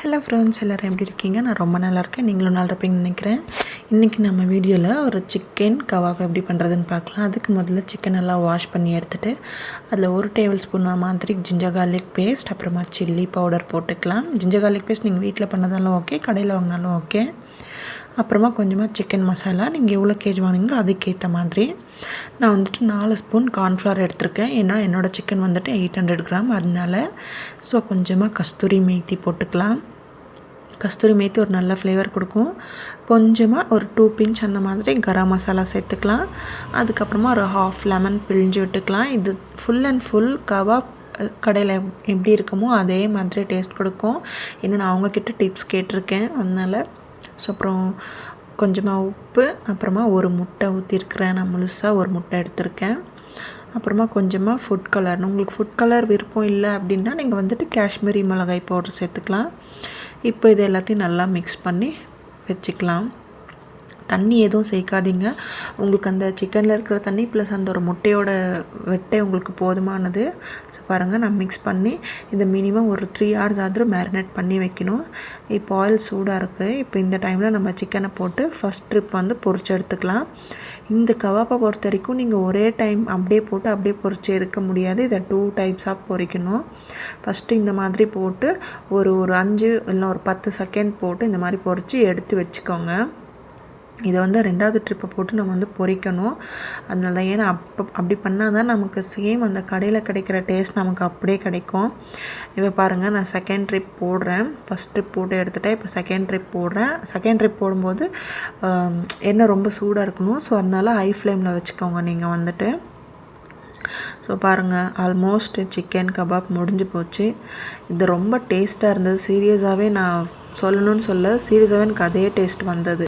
Hello friends எல்லோரும் எப்படி இருக்கீங்க? நான் ரொம்ப நல்லா இருக்கேன். நீங்களும் நல்லா இருப்பீங்கன்னு நினைக்கிறேன். இன்றைக்கி நம்ம வீடியோவில் ஒரு சிக்கன் கவாப் எப்படி பண்ணுறதுன்னு பார்க்கலாம். அதுக்கு முதல்ல சிக்கன் எல்லாம் வாஷ் பண்ணி எடுத்துகிட்டு அதில் ஒரு டேபிள் ஸ்பூன் மாதிரி ஜிஞ்சர் கார்லிக் பேஸ்ட் அப்புறமா சில்லி பவுடர் போட்டுக்கலாம். ஜிஞ்சர் கார்லிக் பேஸ்ட் நீங்கள் வீட்டில் பண்ணதாலும் ஓகே கடையில் வாங்கினாலும் ஓகே அப்புறமா கொஞ்சமாக சிக்கன் மசாலா நீங்கள் எவ்வளோ கேஜ் வாங்குனீங்களோ அதுக்கேற்ற மாதிரி. நான் வந்துட்டு நாலு ஸ்பூன் கார்ன்ஃப்ளவர் எடுத்திருக்கேன். ஏன்னா என்னோடய சிக்கன் வந்துட்டு எயிட் ஹண்ட்ரட் கிராம் அதனால ஸோ கொஞ்சமாக கஸ்தூரி மேத்தி போட்டுக்கலாம். கஸ்தூரி மேத்தி ஒரு நல்ல ஃப்ளேவர் கொடுக்கும். கொஞ்சமாக ஒரு டூ பிஞ்ச் அந்த மாதிரி கரம் மசாலா சேர்த்துக்கலாம். அதுக்கப்புறமா ஒரு ஹாஃப் லெமன் பிழிஞ்சு விட்டுக்கலாம். இது ஃபுல் அண்ட் ஃபுல் கபாப் கடையில் எப்படி இருக்குமோ அதே மாதிரி டேஸ்ட் கொடுக்கும். இன்னும் நான் அவங்கக்கிட்ட டிப்ஸ் கேட்டிருக்கேன். அதனால் ஸோ அப்புறம் கொஞ்சமாக உப்பு அப்புறமா ஒரு முட்டை ஊற்றிருக்கிறேன் நான் முழுசாக ஒரு முட்டை எடுத்திருக்கேன். அப்புறமா கொஞ்சமாக ஃபுட் கலர் உங்களுக்கு ஃபுட் கலர் விருப்பம் இல்லை அப்படின்னா நீங்கள் வந்துட்டு காஷ்மீரி மிளகாய் பவுடர் சேர்த்துக்கலாம். இப்போ இது எல்லாத்தையும் நல்லா மிக்ஸ் பண்ணி வச்சுக்கலாம். தண்ணி எதுவும் சேர்க்காதீங்க. உங்களுக்கு அந்த சிக்கனில் இருக்கிற தண்ணி ப்ளஸ் அந்த ஒரு முட்டையோட வெட்டை உங்களுக்கு போதுமானது. ஸோ பாருங்கள் நான் மிக்ஸ் பண்ணி இந்த மினிமம் ஒரு த்ரீ ஹவர்ஸ் ஆದರೂ மேரினேட் பண்ணி வைக்கணும். இப்போ ஆயில் சூடாக இருக்குது இப்போ இந்த டைமில் நம்ம சிக்கனை போட்டு ஃபஸ்ட் ட்ரிப் வந்து பொறிச்சு எடுத்துக்கலாம். இந்த கவாப்பை பொறுத்த வரைக்கும் நீங்கள் ஒரே டைம் அப்படியே போட்டு அப்படியே பொறிச்சு எடுக்க முடியாது. இதை டூ டைப்ஸாக பொறிக்கணும். ஃபஸ்ட்டு இந்த மாதிரி போட்டு ஒரு ஒரு அஞ்சு இல்லை ஒரு பத்து செகண்ட் போட்டு இந்த மாதிரி பொறிச்சு எடுத்து வச்சுக்கோங்க. இதை வந்து ரெண்டாவது ட்ரிப்பை போட்டு நம்ம வந்து பொறிக்கணும். அதனால தான் ஏன்னா அப்போ அப்படி பண்ணால் தான் நமக்கு சேம் அந்த கடையில் கிடைக்கிற டேஸ்ட் நமக்கு அப்படியே கிடைக்கும். இப்போ பாருங்கள் நான் செகண்ட் ட்ரிப் போடுறேன். ஃபஸ்ட் ட்ரிப் போட்டு எடுத்துகிட்டேன் இப்போ செகண்ட் ட்ரிப் போடுறேன். செகண்ட் ட்ரிப் போடும்போது எண்ணெய் ரொம்ப சூடாக இருக்கணும். ஸோ அதனால ஹை ஃப்ளேமில் வச்சுக்கோங்க நீங்கள் வந்துட்டு. ஸோ பாருங்கள் ஆல்மோஸ்ட் சிக்கன் கபாப் முடிஞ்சு போச்சு. இது ரொம்ப டேஸ்ட்டாக இருந்தது. சீரியஸாகவே நான் சொல்லணும்னு சொல்ல சீரியஸாகவே எனக்கு அதே டேஸ்ட் வந்தது.